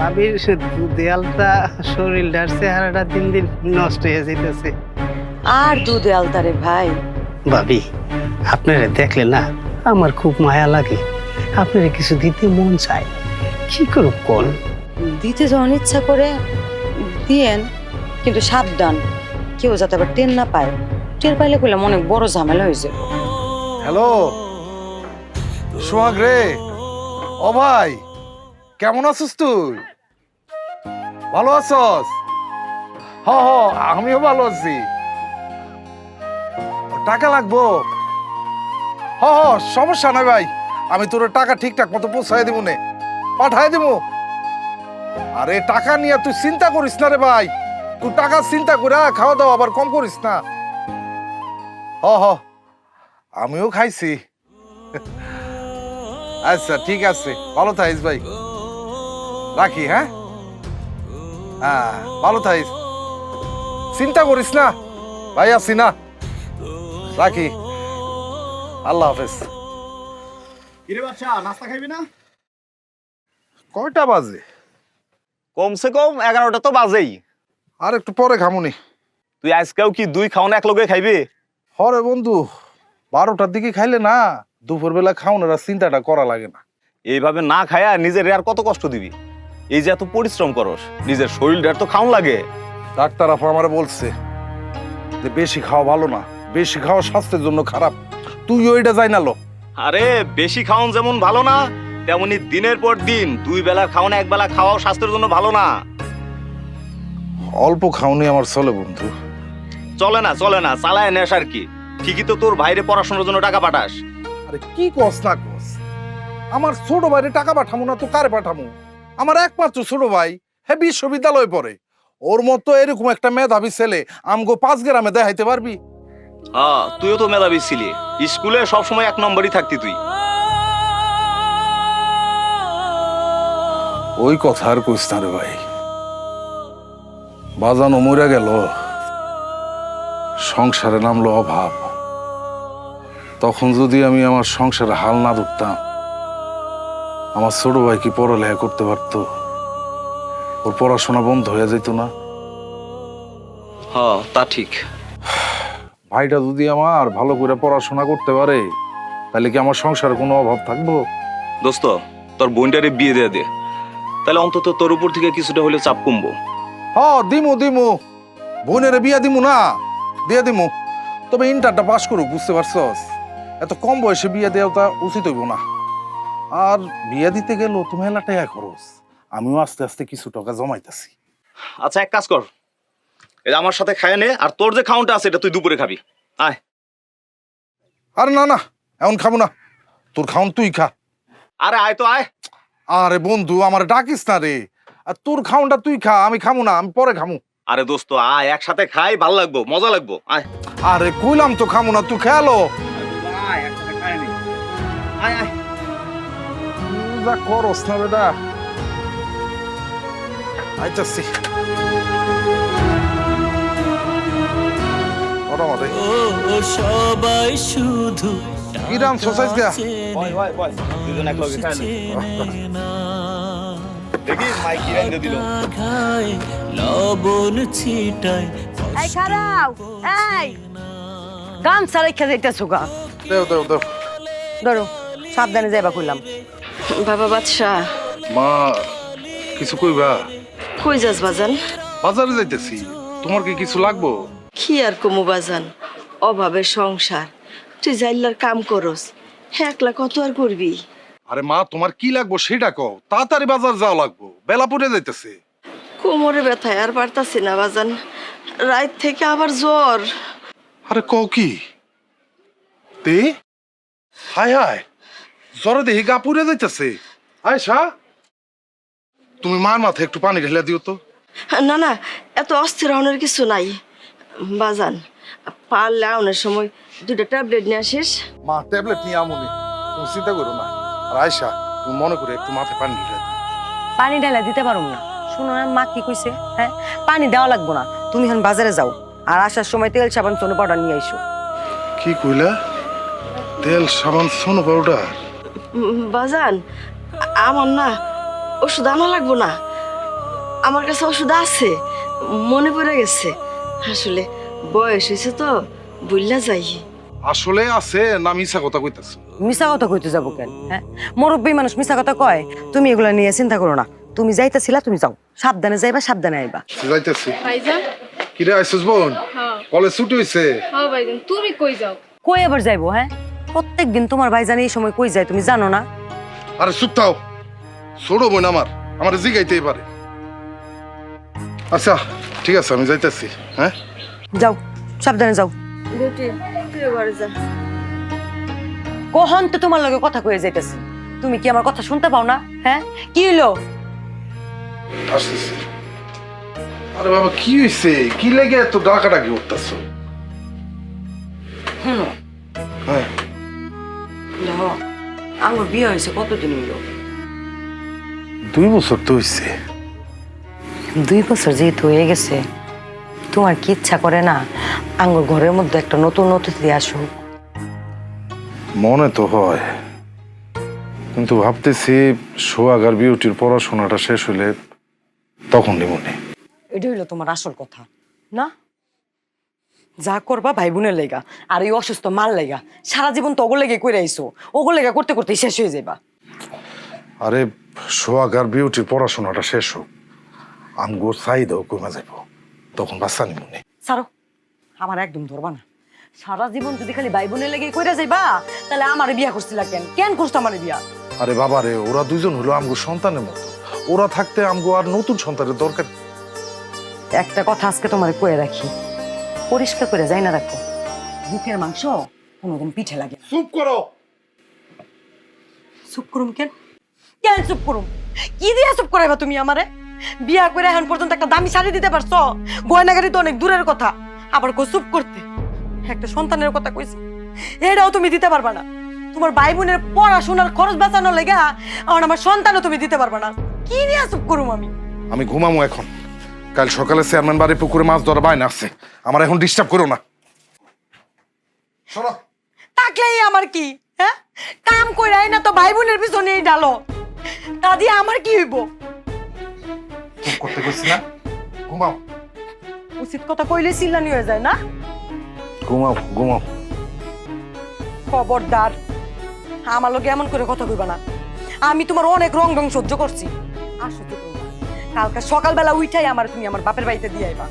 ভাবির দেয়ালটা শরীরটার চেহারাটা দিন দিন নষ্ট হয়ে যেতেছে আর দুধে আলতারে ভাই। ভাবি আপনারা দেখলে না আমার খুব মায়া লাগে। আপনারা কিছু দিতে মন চায়। কি করব কোন? দিতে যখন ইচ্ছা করে দিয়েন কিন্তু সাবধান। কেউ যাতে আবার টেন না পায়। টের পাইলে করলাম অনেক বড় ঝামেলা হয়েছে হ্যালো সোহাগ রে। ও ভাই কেমন আছিস তুই? ভালো আছস? হ হ, আমিও ভালো আছি। টাকা লাগবো? হ হ, সমস্যা নাই ভাই। আমি তোর টাকা ঠিকঠাক মতো পৌঁছাই দিব নে পাঠাই দিব। আরে, টাকা নিয়ে তুই চিন্তা করিস না রে ভাই। তুই টাকা চিন্তা করে খাওয়া দাওয়া আবার কম করিস না। হ হ, আমিও খাইছি। আচ্ছা ঠিক আছে। ভালো থাকিস ভাই। রাখি হ্যাঁ? হ্যাঁ ভালো থাকিস। চিন্তা করিস না। ভাই আছি না। রাখি। আল্লাহ হাফেজ। কিরে বাচ্চা নাস্তা খাইবি না? কয়টা বাজে? কমসে কম এগারোটা তো বাজেই। আর একটু পরে খামুনি। তুই আজকেও কি দুই খাওন এক লগে খাইবি? হরে বন্ধু বারোটার দিকে খাইলে না দুপুরবেলা খাওয়ানোর আর চিন্তাটা করা লাগে না। এইভাবে না খায়া নিজের আর কত কষ্ট দিবি? এই যে এত পরিশ্রম করস নিজের শরীরটার তো খাওন লাগে। ডাক্তার আপা আমার বলছে যে বেশি খাওয়া ভালো না বেশি খাওয়া স্বাস্থ্যের জন্য খারাপ। তুই ওইটা যাই না লো। আরে বেশি খাওন যেমন ভালো না তেমনি দিনের পর দিন দুই বেলা খাওন এক বেলা খাওয়াও স্বাস্থ্যের জন্য ভালো না। অল্প খাওনি আমার চলে বন্ধু। চলে না চলে না চালায় নেস আর কি। ঠিকই তো তোর বাইরে পড়াশোনার জন্য টাকা পাঠাস। আরে কি কস না কস? আমার ছোট ভাইরে টাকা পাঠামু না তো কারে পাঠামু? আমার একমাত্র ছোট ভাই হ্যাঁ বিশ্ববিদ্যালয়ে পড়ে। ওর মতো এরকম একটা মেধাবী ছেলে আমগো পাঁচ গ্রামে দেখাইতে পারবি? হ্যাঁ তুইও তো মেধাবী ছিলি। স্কুলে সবসময় এক নম্বরই থাকতি তুই। ওই কথা আর কইস না রে ভাই। বাজানো মরে গেল সংসারে নামলো অভাব। তখন যদি আমি আমার সংসারে হাল না ধরতাম আমার ছোট ভাই কি পড়ালেখা করতে পারতো? ওর পড়াশোনা বন্ধ হয়ে যেত না। হ্যাঁ তা ঠিক। ভাইটা যদি আমার ভালো করে পড়াশোনা করতে পারে তাহলে কি আমার সংসারে কোনো অভাব থাকব? দোস্ত তোর বোনটারে বিয়ে দিয়ে দে। তাহলে অন্তত তোর উপর থেকে কিছুটা হলে চাপ কমবো। হ দিমু দিমু। বোনের বিয়া দিমু না দিয়ে দিমু। তবে ইন্টারটা পাশ করুক বুঝতে পারছস? এত কম বয়সে বিয়ে দেওয়াটা উচিত হইব না। আর বিয়ে দিতে গেলেও তুমি এলা টাকা খরচ। আমিও আস্তে আস্তে কিছু টাকা জমাইতেছি। আচ্ছা এক কাজ কর। এটা আমার সাথে খায় নে আর তোর যে খাউনটা আছে এটা তুই দুপুরে খাবি। আয়। আরে না না এমন খাব না। তোর খাওন তুই খা। আরে আয় তো আয়। আরে বন্ধু আমার ডাকিস না রে। আর তোর খাওনটা তুই খা আমি খামু না আমি পরে খামু। আরে দোস্ত আয় একসাথে খাই ভালো লাগবো মজা লাগবো আয়। আরে কইলাম তো খামু না তুই খেয়ালো। আয় একসাথে খাই নি। আয় আয়। যা করস না বেটা। আইতাছি। ও সবাই শুধু ইরান সোসাইজ গা দুজন এক লগে দেখি মাই কি রান্ধে দিল লবণ ছিটায় এই খারাও এই। গামছা রেখে যাইতেছো গা। দেও দেও দেও। ধরো সাবধানে যাইবা কইলাম। বাবা বাদশাহ। মা কিছু কইবা? কই যাস বাজান? বাজারে যাইতেছি। তোমার কি কিছু লাগবো? কি আর কমু বাজান? অভাবের সংসার। তুই জাইল্লার কাম করস। একলা কত আর করবি? আরে মা তোমার কি লাগবো সেটা কও। তাড়াতাড়ি বাজার যাওয়া লাগবো। বেলা পড়ে যাইতেছে। কোমরে ব্যথায় আর পারতাছি না বাজান। রাত থেকে আবার জ্বর। আরে কও কি? তে? হায় হায়। জ্বরে দেখি গা পুড়ে যাইতেছে। আয়সা তুমি মার মাথায় একটু পানি ঢেলে দিও তো। না না এত অস্থির হওয়ার কিছু নাই। বাজান পারলে আউনের সময় দুটো ট্যাবলেট নিয়ে আসিস। মা ট্যাবলেট নিয়ে আমুনি। তুমি চিন্তা করো না। আর আয়সা তুমি মনে করে একটু মাথায় পানি ঢেলে দিও। পানি ঢালা দিতে পারুম না। শুনো না মা কি কইছে হ্যাঁ? পানি দেওয়া লাগবো না। তুমি এখন বাজারে যাও। আর আসার সময় তেল সাবান চনো পাউডার নিয়ে আইসো। কি কইলা? তেল সাবান সোনো পাউডার? বাজান আমার না ওষুধ আনা লাগবো না। আমার কাছে ওষুধ আছে মনে পড়ে গেছে। আসলে বয়স হয়েছে তো বুঝলা যাই। আসলে আছে না মিছা কথা কইতাছ? মিশা কথা কইতে যাব কেন? হ্যাঁ? মুরব্বী মানুষ মিশা কথা কয় তুমি এগুলা নিয়ে চিন্তা করো না। তুমি যাইতাছিলা তুমি যাও। সাবধানে যাইবা সাবধানে আইবা। যাইতেছি। ভাইজান? কিরে আইসুস বোন? হ্যাঁ। কলেজ ছুটি হইছে? হ্যাঁ ভাইজান তুমি কই যাও? কই আবার যাইবো হ্যাঁ? প্রত্যেক দিন তোমার ভাইজান এই সময় কই যায় তুমি জানো না? আরে চুপ থাও। ছোট বোন আমার আমার জিগাইতেই পারে। আচ্ছা ঠিক আছে আমি যাইতেছি হ্যাঁ? যাও সাবধানে যাও। বেটি তুই ঘরে যা। কখন তো তোমার লগে কথা কয়ে যাইতেছি? তুমি কি আমার কথা শুনতে পাও না? হ্যাঁ? কি হইল? আসতেছি। আরে বাবা কি হইছে? কি লেগে এত ডাকাডাকি উঠতেছ হুম। হ্যাঁ। দেখো আমার বিয়ে হয়েছে কতদিন হইল? দুই বছর তো হইছে। দুই বছর যেহেতু হয়ে গেছে তোমার কি ইচ্ছা করে না আঙ্গুর ঘরের মধ্যে একটা নতুন অতিথি আসুক? মনে তো হয়। কিন্তু ভাবতেছি সোহাগ আর বিউটির পড়াশোনাটা শেষ হলে তখন মনে এটা হইল তোমার আসল কথা না? যা করবা ভাই বোনের লেগা আর এই অসুস্থ মাল লেগা সারা জীবন তো ওগুলো লেগে করে আইসো ওগুলো লেগা করতে করতে শেষ হয়ে যাবা আরে সোহাগ আর বিউটির পড়াশোনাটা শেষ হোক আমগোর চাহিদাও কমে যাইব তখন বাচ্চা নিমনে সারো আমার একদম ধরবা না। সারা জীবন যদি খালি ভাই বোনের লেগে কইরা যাইবা তাহলে আমার বিয়া করছিলা কেন? কেন করছ আমার বিয়া? আরে বাবা রে ওরা দুইজন হলো আমগো সন্তানের মতো। ওরা থাকতে আমগো আর নতুন সন্তানের দরকার একটা কথা আজকে তোমারে কয়ে রাখি পরিষ্কার করে যাই না রাখো। বুকের মাংস কোনোদিন পিঠে লাগে চুপ করো। চুপ করুম কেন? কেন চুপ করুম? কি দিয়া চুপ করাইবা তুমি আমারে? বিয়া করে এখন পর্যন্ত একটা দামি শাড়ি দিতে পারছ? গয়নাগাড়ি তো অনেক দূরের কথা। আবার কো চুপ করতে? একটা সন্তানের কথা কইছি। এটাও তুমি দিতে পারবা না। তোমার ভাই বোনের পড়াশোনার খরচ বাঁচানো লেগা এখন আমার সন্তানও তুমি দিতে পারবা না। কি নিয়ে চুপ করুম আমি? আমি ঘুমামো এখন। কাল সকালে চেয়ারম্যান বাড়ি পুকুরে মাছ ধরা বাইনা আছে। আমার এখন ডিস্টার্ব করো না। শোনো। থাকলেই আমার কি হ্যাঁ? কাম কইরাই না তো ভাই বোনের পিছনেই ডালো। দিয়ে আমার কি হইব? চুপ করতে গেছি না? ঘুমাও। উচিত কথা কইলে চিল্লানি হয়ে যায় না? ঘুমাও ঘুমাও। খবরদার। আমার লোকে এমন করে কথা কইবা না। আমি তোমার অনেক রং রং সহ্য করছি। আর সহ্য করব না। কালকে সকালবেলা উঠাই আমার তুমি আমার বাপের বাড়িতে দিয়ে আইবা।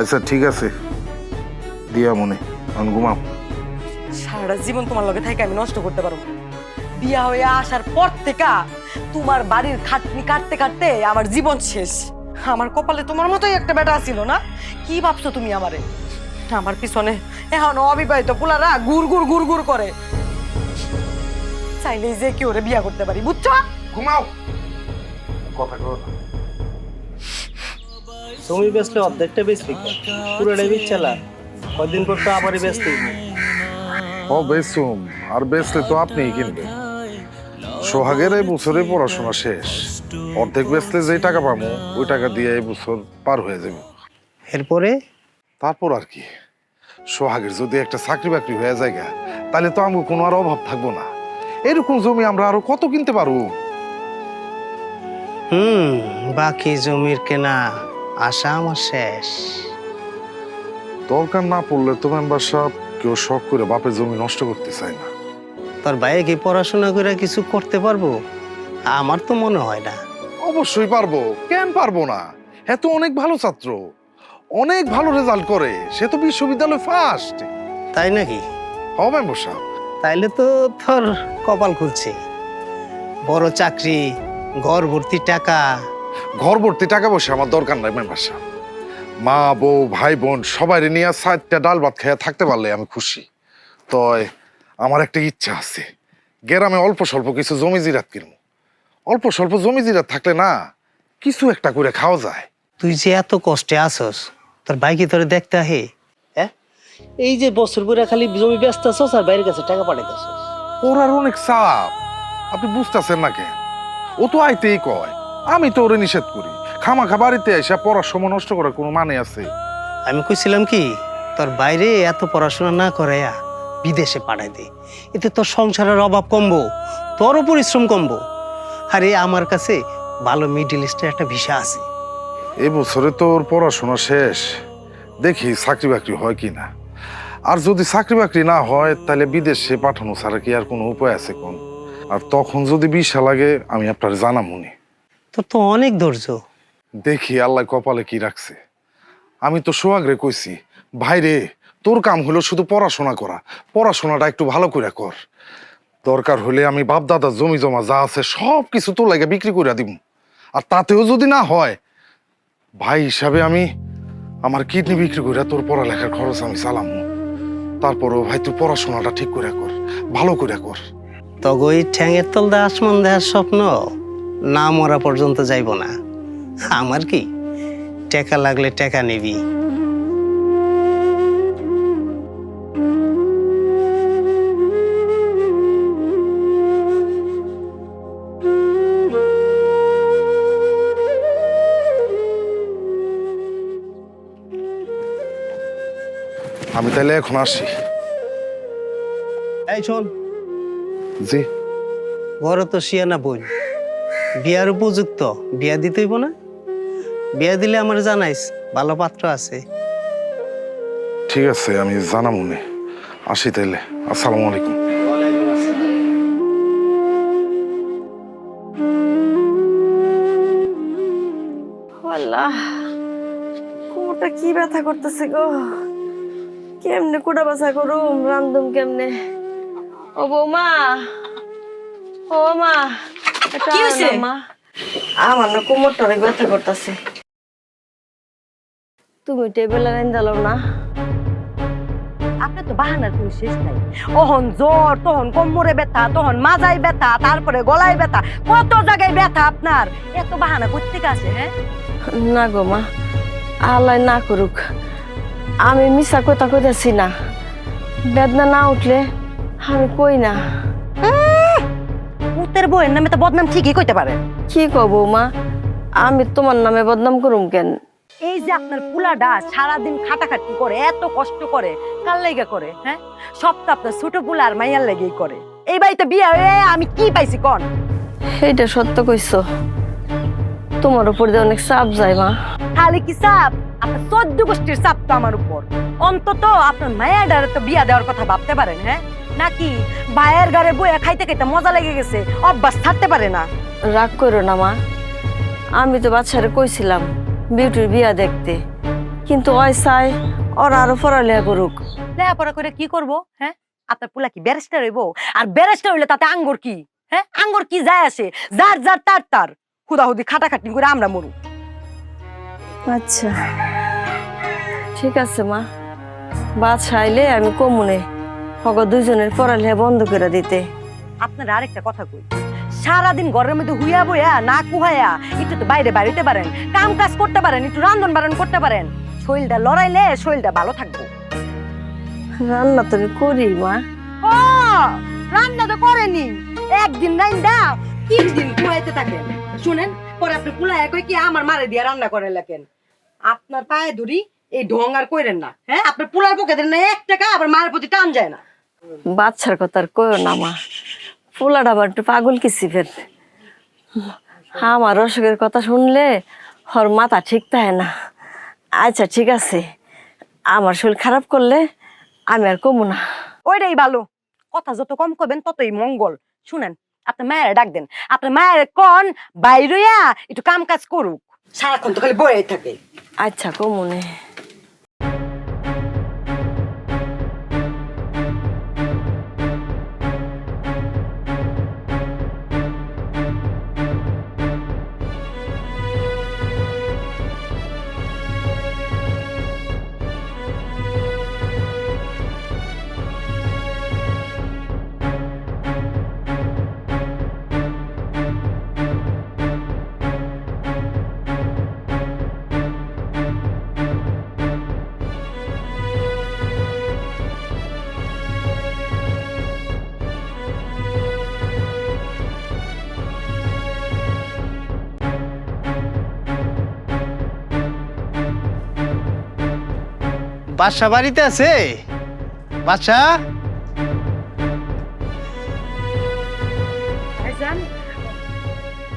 আচ্ছা ঠিক আছে। দিয়া মনে ঘুমাও। সারা জীবন তোমার লগে থেকে আমি নষ্ট করতে পারব বিয়া হয়ে আসার পর থেকে তোমার বাড়ির খাটনি কাটতে কাটতে আমার জীবন শেষ। আমার কপালে তোমার মতোই একটা বেটা ছিল না? কি ভাবছ তুমি আমারে? আমার পিছনে এখন অবিবাহিত পোলারা গুড় গুড় গুড় গুড় করে। চাইলেই যে কি ওরে বিয়া করতে পারি বুঝছ? ঘুমাও। কথা করো না জমি বেচলে অর্ধেকটা বেচলি পুরোটাই বেচালা কদিন পর তো আবারই বেচতে ও বেসুম আর বেচলে তো আপনিই কিনবেন। সোহাগের এই বছরে পড়াশোনা শেষ। অর্ধেক বেচলে যেই টাকা পাবো ওই টাকা দিয়ে এই বছর পার হয়ে যাবে। এরপরে? তারপর আর কি। সোহাগের যদি একটা চাকরি বাকরি হয়ে যায় গা, তাহলে তো আমার কোনো আর অভাব থাকব না। এরকম জমি আমরা আরও কত কিনতে পারব? হুম বাকি জমির কেনা আশা আমার শেষ। দরকার না পড়লে তো মেম্বার সাহেব কেউ শখ করে বাপের জমি নষ্ট করতে চায় না। তোর বাইরে কি পড়াশোনা করে কিছু করতে পারব? আমার তো মনে হয় না। অবশ্যই পারব। কেন পারব না? হ্যাঁ তো অনেক ভালো ছাত্র। অনেক ভালো রেজাল্ট করে। সে তো বিশ্ববিদ্যালয় ফার্স্ট তাই নাকি? হ্যাঁ মেম্বার সাহেব। তাইলে তো তোর কপাল খুলছে। বড় চাকরি ঘর ভর্তি টাকা ঘর ভর্তি টাকা পয়সা আমার দরকার নাই মেম্বার সাহেব। মা বউ ভাই বোন সবাই নিয়ে সাতটা ডাল ভাত খেয়ে থাকতে পারলে আমি খুশি। তয় আমার একটা ইচ্ছা আছে। গ্রামে অল্প স্বল্প কিছু জমি জিরাত কিনবো। অল্প স্বল্প জমি জিরাত থাকলে না কিছু একটা করে খাওয়া যায়। তুই যে এত কষ্টে আসস তোর বাইকে তোরে দেখতে আহে? হ্যাঁ? এই যে বছর পুরা খালি জমি ব্যস্ত আছস আর বাইরের কাছে টাকা পাঠাইতেছস ওর আর অনেক চাপ। আপনি বুঝতেছেন না কেন? ও তো আইতেই কয় আমি তো ওরে নিষেধ করি। খামাখা বাড়িতে এসে পড়ার সময় নষ্ট করার কোনো মানে আছে? আমি কইছিলাম কি তোর বাইরে এত পড়াশোনা না করাইয়া বিদেশে পাঠাই দে। এতে তোর সংসারের অভাব কমবো তোরও পরিশ্রম কমবো। আরে আমার কাছে ভালো মিডিল ইস্টের একটা ভিসা আছে। এই বছরে তোর পড়াশোনা শেষ। দেখি চাকরি বাকরি হয় কি না। আর যদি চাকরি বাকরি না হয় তাহলে বিদেশে পাঠানো ছাড়া কি আর কোনো উপায় আছে কোন? আর তখন যদি বিষা লাগে আমি আপনার জানামুনি। তোর তো অনেক ধৈর্য। দেখি আল্লাহ কপালে কি রাখছে। আমি তো সোহাগরে কইছি ভাইরে তোর কাম হলো শুধু পড়াশোনা করা পড়াশোনাটা একটু ভালো করে কর। দরকার হলে আমি বাপ দাদা জমি জমা যা আছে সব কিছু তোর লাগে বিক্রি করে দিব আর তাতেও যদি না হয় ভাই হিসাবে আমি আমার কিডনি বিক্রি করে তোর পড়ালেখার খরচ আমি চালাম। তারপরও ভাই তুই পড়াশোনাটা ঠিক করে কর ভালো করে কর। তগো এই ঠ্যাঙের তল দা আসমান দেখার স্বপ্ন? না মরা পর্যন্ত যাইব না। আমার কি? টাকা লাগলে টাকা নিবি। আমি তাহলে এখন আসি। এই শোন। জি। ঘরে তো শিয়ানা বোন বিয়ার উপযুক্ত। বিয়া দিতেইব না? বিয়া দিলে আমার জানাইস ভালো পাত্র আছে। ঠিক আছে আমি জানামুনি আসি তাইলে। আসসালামু আলাইকুম। আল্লাহ কোমরটা কি ব্যথা করতেছে গো? কেমনে কোটা বাসা করুম রান্ধুম কেমনে? ও বৌমা ও মা কি আনো হইছে? না, আমার না কোমরটা অনেক ব্যথা করতেছে। তুমি টেবিলে রান্ধালো না। আপনার তো বাহানার কোনো শেষ নাই। ওহন জ্বর তখন কোমরে ব্যথা তখন মাজায় ব্যথা তারপরে গলায় ব্যথা কত জায়গায় ব্যথা আপনার? এত বাহানা করতে আসে হ্যাঁ? না গো মা আল্লাহ না করুক। আমি মিশা কথা কইতাছি না। বেদনা না উঠলে আমি কই না? পুতের বউয়ের নামে তো বদনাম ঠিকই কইতে পারেন কি কব মা আমি তোমার নামে বদনাম করুম কেন? এই যে আপনার পুলাডা সারাদিন খাটাখাটি করে এত কষ্ট করে কার লেগে করে হ্যাঁ? সব তো আপনার ছোট পুলা আর মাইয়ার লেগেই করে। এই বাড়িতে বিয়া হয়ে আমি কি পাইছি কন? এইটা সত্য কইছো। তোমার উপর দিয়ে অনেক চাপ যায় মা। খালি কি চাপ? আপনার চোদ্দ গোষ্ঠীর চাপ তো আমার উপর। অন্তত আপনার মায়াডারে তো বিয়া দেওয়ার কথা ভাবতে পারেন হ্যাঁ? নাকি বায়ের ঘরে বইয়া খাইতে খাইতে মজা লেগে গেছে? অভ্যাস থাকতে পারে না। রাগ করো না মা। আমি তো বাচ্চারে কইছিলাম বিউটির বিয়া দেখতে। কিন্তু ওই চাই ওরা আরও পড়ালেখা করুক। লেখাপড়া করে কি করব হ্যাঁ? আপনার পোলা কি ব্যারিস্টার হইব? আর ব্যারিস্টার হইলে তাতে আঙ্গুর কি হ্যাঁ? আঙ্গুর কি যায় আসে? যার যার তার তার। হুদাহুদি খাটাখাটি করে আমরা মরু। আচ্ছা। ঠিক আছে মা। বাচ্চা আইলে আমি কমুনে হগ দুইজনের পড়ালেখা বন্ধ করে দিতে। আপনার আরেকটা কথা কই। সারাদিন ঘরের মধ্যে হুইয়া বইয়া না কুহায়া একটু তো বাইরে বাড়িতে পারেন কাম কাজ করতে পারেন একটু রান্ধন বাড়ন করতে পারেন। শরীরটা লড়াইলে শরীরটা ভালো থাকব। রান্না তো আমি করি মা। ও রান্না তো করেনি। একদিন রান্না তিন দিন কুয়াইতে থাকেন। শুনেন পরে আপনি কুলায় কই কি আমার মারে দিয়ে রান্না করে লেখেন। আপনার পায়ে ধরি এই ঢং আর কইরেন না হ্যাঁ? আপনার পুলার দেন না এক টাকা আবার মায়ের প্রতি টান যায় না। বাচ্চার কথা আর কইও না মা। ফুলাটা আবার একটু পাগল কিসি ফের আমার অসুখের কথা শুনলে হর মাথা ঠিক থাকে না। আচ্ছা ঠিক আছে। আমার শরীর খারাপ করলে আমি আর কমু না। ওইটাই ভালো। কথা যত কম কইবেন ততই মঙ্গল। শুনেন আপনার মায়ের ডাক দেন। আপনার মায়ের কন বাইরইয়া একটু কাম কাজ করুক। সারাক্ষণ তো খালি বয়ে থাকে। আচ্ছা কমুনে বাসা বাড়িতে আছে? ভাইজান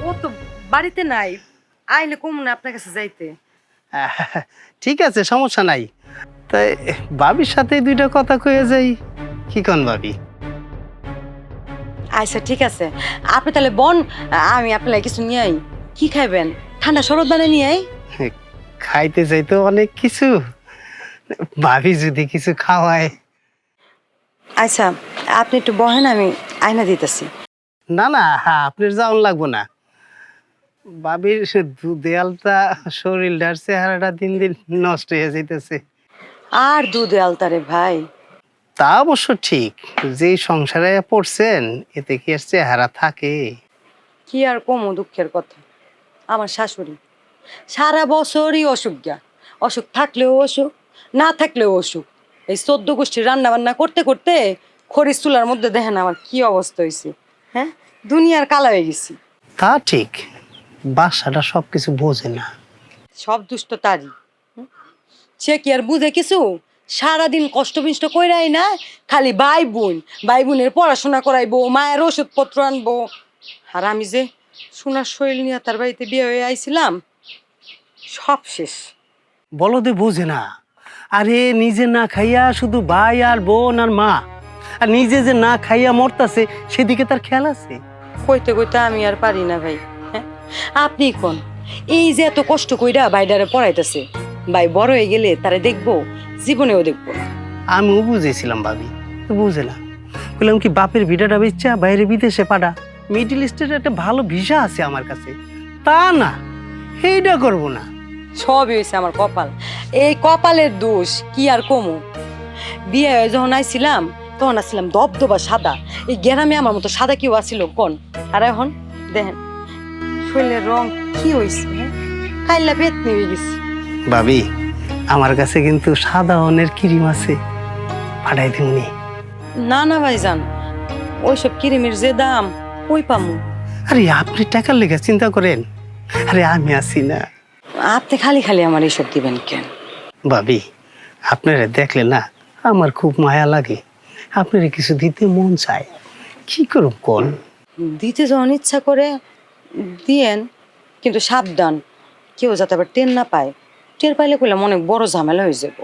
ও তো বাড়িতে নাই। আইলে কম না আপনার কাছে যাইতে। ঠিক আছে সমস্যা নাই। তাই বাবির সাথে দুইটা কথা কয়ে যাই। কি কন ভাবি? আচ্ছা ঠিক আছে। আপনি তাহলে বন আমি আপনার কিছু নিয়ে আই। কি খাইবেন? ঠান্ডা শরৎ বানিয়ে নিয়ে আই। খাইতে চাই তো অনেক কিছু। ভাবি যদি কিছু খাওয়ায়। আচ্ছা আপনি একটু বহেন আমি আয়না দিতেছি। না না হ্যাঁ আপনার যাওয়ান লাগবো না। বাবির দু দেয়ালটা শরীরটার চেহারাটা দিন দিন নষ্ট হয়ে যাইতেছে। আর দু দুধ আলতারে ভাই। তা অবশ্য ঠিক যেই সংসারে পড়ছেন এতে কি আর চেহারা থাকে? কি আর কমো দুঃখের কথা। আমার শাশুড়ি সারা বছরই অসুখ গা অসুখ থাকলেও অসুখ না থাকলেও অসুখ। এই চোদ্দ গোষ্ঠীর রান্না বান্না করতে করতে খরিস চুলার মধ্যে দেখেন আমার কি অবস্থা হয়েছে হ্যাঁ? দুনিয়ার কালা হয়ে গেছি। তা ঠিক বাসাটা সব কিছু বোঝে না। সব দুষ্ট তারই। সে কি আর বুঝে কিছু? সারাদিন কষ্ট বিষ্ট কইরাই না খালি ভাই বোন ভাই বোনের পড়াশোনা করাইবো মায়ের ওষুধপত্র আনব। আর আমি যে সোনার শৈল নিয়ে তার বাড়িতে বিয়ে হয়ে আইছিলাম সব শেষ। বলদে বোঝে না আরে নিজে না খাইয়া শুধু ভাই আর বোন আর মা। আর নিজে যে না খাইয়া মরতাছে সেদিকে তার খেয়াল আছে? কইতে কইতে আমি আর পারি না ভাই হ্যাঁ? আপনি কোন? এই যে এত কষ্ট কইরা বাইডারে পড়াইতেছে। ভাই বড় হয়ে গেলে তারে দেখব জীবনেও দেখব না। আমিও বুঝেছিলাম ভাবি তো বুঝে না বললাম কি বাপের ভিটাটা বেচা বাইরে বিদেশে পাঠা। মিডিল ইস্টের একটা ভালো ভিসা আছে আমার কাছে। তা না সেইটা করব না। সবই হয়েছে আমার কপাল। এই কপালের দোষ কি আর কমু? বিয়ে হয়ে যখন আইছিলাম তখন আসছিলাম দবদবা সাদা। এই গ্রামে আমার মতো সাদা কেউ আসছিল কোন? আর এখন দেখেন শরীরের রং কি হয়েছে হ্যাঁ? খাইলা পেট নিয়ে গেছি। ভাবি আমার কাছে কিন্তু সাদা অনের ক্রিম আছে। পাঠাই দিমনি না। না ভাই ভাইজান ওইসব কিরিমের যে দাম ওই পামু? আরে আপনি টাকার লেগে চিন্তা করেন। আরে আমি আছি না। আপনি খালি খালি আমার এইসব দিবেন কেন? ভাবি আপনারা দেখলে না আমার খুব মায়া লাগে। আপনারা কিছু দিতে মন চায়। কি করব কোন? দিতে যখন ইচ্ছা করে দিয়েন কিন্তু সাবধান। কেউ যাতে আবার টের না পায়। টের পাইলে কইলাম অনেক বড় ঝামেলা হয়ে যাব।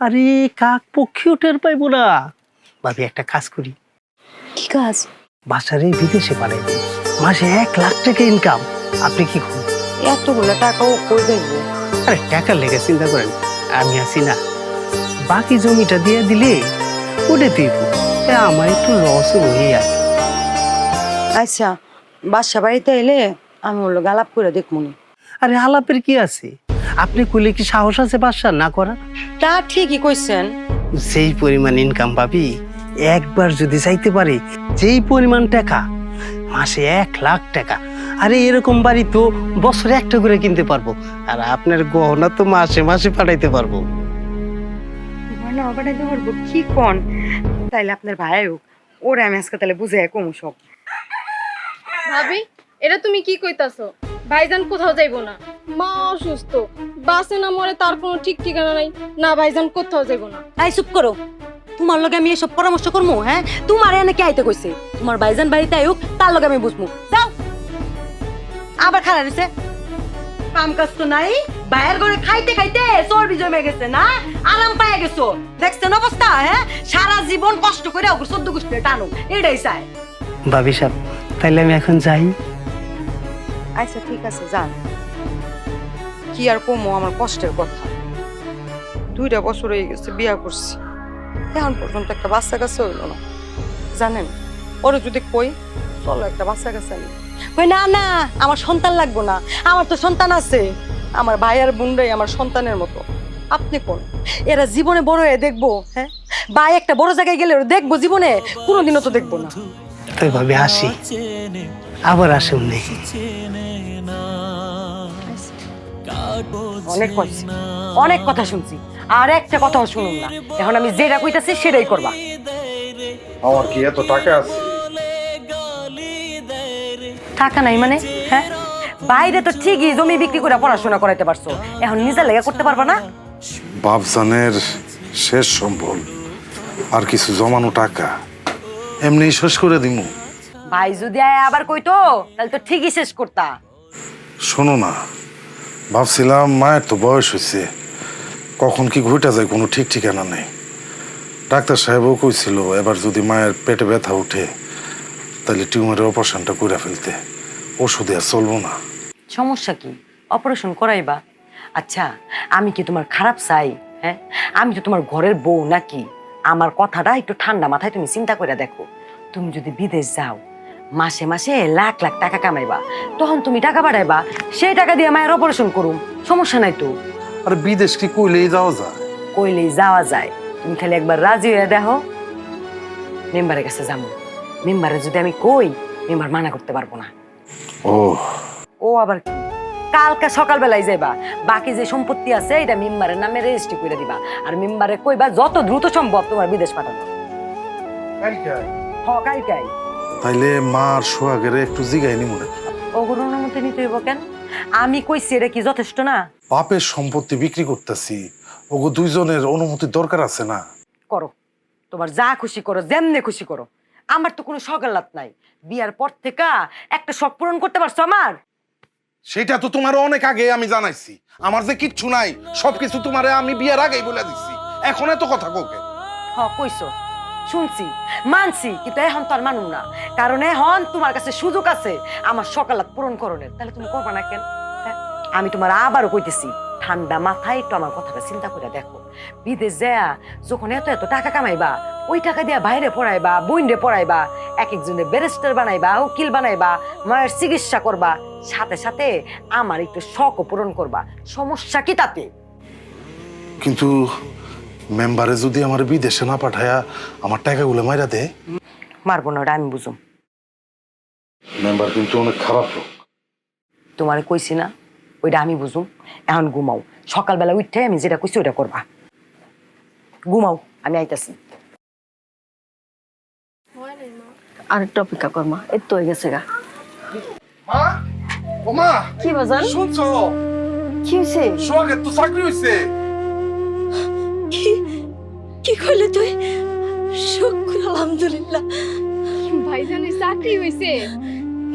আরে কাক পক্ষীও টের পাইবো না। ভাবি একটা কাজ করি। কি কাজ? বাসারে বিদেশে দিই। মাসে এক লাখ টাকা ইনকাম আপনি কি করুন এতগুলো টাকাও কই দেখব আরে টাকার লেগে চিন্তা করেন আমি আছি না। বাকি জমিটা দিয়ে দিলে ওটা দিব। আমার একটু লস হয়ে আর আচ্ছা বাসা বাড়িতে এলে আমি ওগুলো গালাপ করে দেখমুনি আরে আলাপের কি আছে? আপনি কইলে কি সাহস আছে বাসা না করা তা ঠিকই কইছেন। যেই পরিমাণ ইনকাম পাবি একবার যদি চাইতে পারে যেই পরিমাণ টাকা মাসে এক লাখ টাকা আরে এরকম বাড়ি তো বছরে একটা করে কিনতে পারব। আর আপনার গহনা তো মাসে মাসে পাঠাইতে পারব। না পাঠাইতে পারব? কি কন? তাইলে আপনার ভাই হোক ওরা আমি আজকে তাহলে বুঝে কমু সব। ভাবি এটা তুমি কি কইতাছো? ভাইজান কোথাও যাইবো না। মা অসুস্থ বাসে না মরে তার কোনো ঠিক ঠিকানা নাই না ভাইজান কোথাও যাইবো না। আই চুপ করো। তোমার লগে আমি এসব পরামর্শ করব হ্যাঁ? তোমার এনে কে আইতে কইছে। তোমার ভাইজান বাড়িতে আইক তার লগে আমি বুঝব যাও। আবার খারাপ হইছে কাম কাজ তো নাই বাইরের ঘরে খাইতে খাইতে চর্বি জমে গেছে না আরাম পাইয়া গেছো। দেখছেন অবস্থা হ্যাঁ? সারা জীবন কষ্ট করে ওপর চোদ্দ গোষ্ঠী টানো এটাই চাই। ভাবি সাহেব তাইলে আমি এখন যাই। আচ্ছা ঠিক আছে যান। কি আর কমো আমার কষ্টের কথা। দুইটা বছর হয়ে গেছে বিয়া করছি। এখন পর্যন্ত একটা বাচ্চা কাছে হইল না। জানেন ওরে যদি কই চলো একটা বাচ্চা কাছে আনি। না না আমার সন্তান লাগবো না। আমার তো সন্তান আছে। আমার ভাই আর বোনরাই আমার সন্তানের মতো। আপনি কোন? এরা জীবনে বড় হয়ে দেখব হ্যাঁ? ভাই একটা বড় জায়গায় গেলে দেখব জীবনে কোনোদিনও তো দেখব না। তাই ভাবি আসি। আবার আসুন নেই অনেক কইছি অনেক কথা শুনছি। আর একটা কথাও শুনুন না। এখন আমি যেটা কইতাছি সেটাই করবা। আমার কি এত টাকা আছে? টাকা নাই মানে হ্যাঁ? বাইরে তো ঠিকই জমি বিক্রি করে পড়াশোনা করাইতে পারছ। এখন নিজের লেগে করতে পারবা না? বাপজানের শেষ সম্বল আর কিছু জমানো টাকা এমনি শেষ করে দিমু। ভাই যদি আয় আবার কইতো তাহলে তো ঠিকই শেষ করতা। শোনো না ভাবছিলাম মায়ের তো বয়স হয়েছে কখন কি ঘুরতে যায় কোনো ঠিক ঠিকানা নেই। ডাক্তার সাহেবও কইছিল এবার যদি মায়ের পেটে ব্যথা উঠে তাহলে টিউমারের অপারেশনটা করে ফেলতে। ওষুধে আর চলবো না। সমস্যা কি? অপারেশন করাইবা? আচ্ছা আমি কি তোমার খারাপ চাই? হ্যাঁ? আমি তো তোমার ঘরের বউ নাকি? আমার কথাটা একটু ঠান্ডা মাথায় তুমি চিন্তা করে দেখো। তুমি যদি বিদেশ যাও মাসে মাসে লাখ লাখ টাকা কামাইবা তখন তুমি টাকা বাড়াইবা সেই টাকা দিয়ে মায়ের অপারেশন করুম। সমস্যা নাই তো? আর বিদেশ কি কইলেই যাওয়া যায়? কইলেই যাওয়া যায়। তুমি খালি একবার রাজি হয়ে দেখো। মেম্বারের কাছে যাব। মেম্বারে যদি আমি কই মেম্বার মানা করতে পারব না। ও ও আবার কি? কালকে সকালবেলায় যাইবা বাকি যে সম্পত্তি আছে এটা মেম্বারের নামে রেজিস্ট্রি করে দিবা। আর মেম্বারে কইবা যত দ্রুত সম্ভব তোমার বিদেশ পাঠানো। হ তাইলে মার সোহাগের একটু জিগাই নিমু নাকি? ওগুলোর অনুমতি নিতে হইব কেন? আমি কইছি এটা কি যথেষ্ট না? বাপের সম্পত্তি বিক্রি করতেছি ওগো দুইজনের অনুমতির দরকার আছে না? করো। তোমার যা খুশি করো যেমনে খুশি করো। আমার তো কোনো সকালাত নাই। বিয়ার পর থেকে একটা শখ পূরণ করতে পারছ আমার? সেটা তো তোমার অনেক আগে আমি জানাইছি। আমার যে কিচ্ছু নাই সবকিছু তোমারে আমি বিয়ার আগেই বলে দিছি। এখন এত কথা কোকে হ কইছো। শুনছি মানছি কিন্তু এখন তো আর মানুম না। কারণ এখন তোমার কাছে সুযোগ আছে আমার সকালাত পূরণ করণের। তাহলে তুমি করবা না কেন? হ্যাঁ? আমি তোমার আবারও কইতেছি ঠান্ডা মাথায় একটু আমার কথাটা চিন্তা করে দেখো। বিদেশ যায় যখন এত এত টাকা কামাইবা ওই টাকা দিয়া বাইরে পড়াইবা বইন্ডে পড়াইবা এক একজনের ব্যারিস্টার বানাইবা উকিল বানাইবা মায়ের চিকিৎসা করবা সাথে সাথে আমার একটু শখও পূরণ করবা। সমস্যা কি তাতে? কিন্তু মেম্বারে যদি আমার বিদেশে না পাঠায়া আমার টাকাগুলো মাইরা দে? মারবো না ওটা আমি বুঝুম। মেম্বার কিন্তু অনেক খারাপ লোক। তোমারে কইছি না ওইটা আমি বুঝুম এখন ঘুমাও। সকালবেলা উঠে আমি যেটা কইছি ওইটা করবা। ঘুমাও আমি আইতাছি। আর একটু অপেক্ষা কর মা। এই তো হয়ে গেছে গা। মা? ও মা! কি বাজান? শুনছো? কি হয়েছে সোহাগের তো চাকরি হইছে? কি? করলে তুই? শুক্র আলহামদুলিল্লাহ। ভাইজানের চাকরি হয়েছে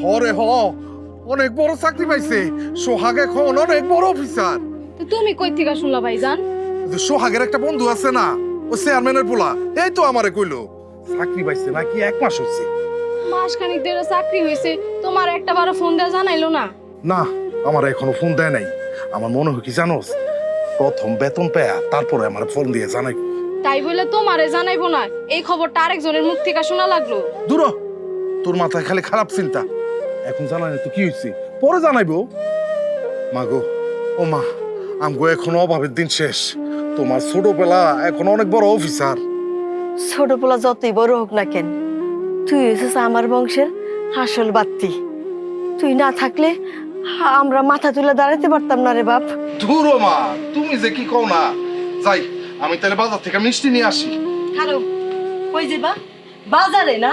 হরে হ অনেক বড় চাকরি পাইছে। সোহাগ এখন অনেক বড় অফিসার। তো তুমি কই থেকে শুনলা ভাইজান? যে সোহাগের একটা বন্ধু আছে না ও চেয়ারম্যানের পোলা এই তো আমারে কইলো। চাকরি পাইছে নাকি এক মাস হইছে। মাসখানিক ধরে চাকরি হয়েছে তোমার একটা বারো ফোন দেওয়া জানাইলো না? না আমার এখনও ফোন দেয় নাই। আমার মনে হয় কি জানোস প্রথম বেতন পেয়া তারপরে আমার ফোন দিয়ে জানাই। তাই বলে তোমারে জানাইবো না এই খবরটা আরেকজনের মুখ থেকে শোনা লাগল। দূর তোর মাথায় খালি খারাপ চিন্তা। এখন জানাই তো কি হয়েছে পরে জানাইবো। মা গো ও মা আমগো এখন অভাবের দিন শেষ। তোমার ছোটবেলা এখন অনেক বড় অফিসার। ছোটবেলা যতই বড় হোক না কেন তুই হয়েছিস আমার বংশের আসল বাত্তি তুই না থাকলে হা- আমরা মাথা তুলে দাঁড়াতে পারতাম না রে বাপ। ধুর মা তুমি যে কি কও না। যাই আমি তাহলে বাজার থেকে মিষ্টি নিয়ে আসি। হ্যালো কই যাবা বাজারে না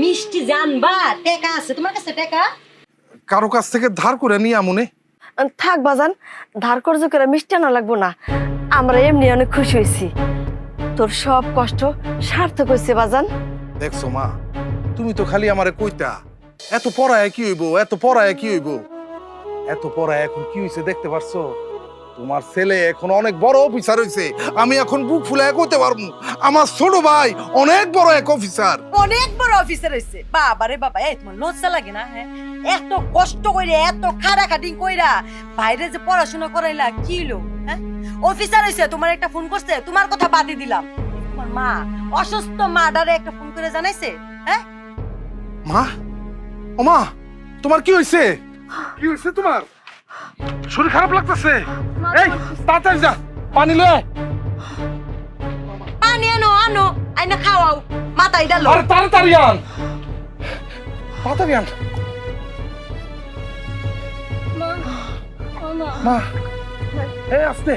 মিষ্টি জানবা টাকা আছে। তোমার কাছে টাকা? কারও কাছ থেকে ধার করে নিয়ে আমনে থাক বাজান ধার কর্জ করে মিষ্টি আনা লাগবো না। আমরা এমনি অনেক খুশি হয়েছি। তোর সব কষ্ট সার্থক হয়েছে বাজান। দেখছ মা তুমি তো খালি আমারে কইতা এত পড়ায় কি হইব এত পড়ায় কি হইব? এত পড়ায় এখন কি হইছে দেখতে পারছ? তোমার ছেলে এখন অনেক বড় অফিসার হইছে। আমি এখন বুক ফুলায় কইতে পারব। আমার ছোট ভাই অনেক বড় এক অফিসার অনেক বড় অফিসার হইছে। বাবা রে বাবা এই তোমার লজ্জা লাগে না হ্যাঁ? এত কষ্ট কইরা এত খাটাখাটি কইরা বাইরে যে পড়াশোনা করাইলা কি লো হ্যাঁ? অফিসার হইছে তোমার একটা ফোন করছে তোমার কথা বাদই দিলাম। তোমার মা অসুস্থ মা ডারে একটা ফোন করে জানাইছে হ্যাঁ? মা? ও মা তোমার কি হইছে? কি হইছে তোমার? শরীর খারাপ লাগতেছে। এই তাড়াতাড়ি যা পানি লয়ে পানি আনো আনো আইনা খাওয়াও। মাথায় ডালো। আরে তাড়াতাড়ি আন। তাড়াতাড়ি আন। মা এই আস্তে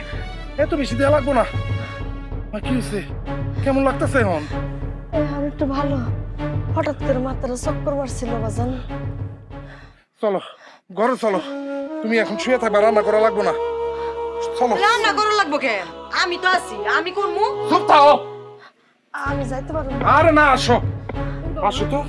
এত বেশি দেওয়া লাগবো না। মা কি হয়েছে? কেমন লাগতেছে এখন? আর একটু ভালো। হঠাৎ করে মাথাটা চক্কর মারছিল বাজান। চলো ঘরে চলো। তুমি এখন শুয়ে থাকবে রান্না করা লাগবো না। চলো। রান্না করা লাগবো কে? আমি তো আছি আমি করব চুপ থাও। আমি যাইতে পারব না। আরে না আসো। আসো তো।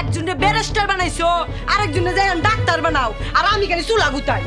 একজনের ব্যারিস্টার বানাইছো আরেকজনে যাই ডাক্তার বানাও আর আমি খালি চুলা গুতাই।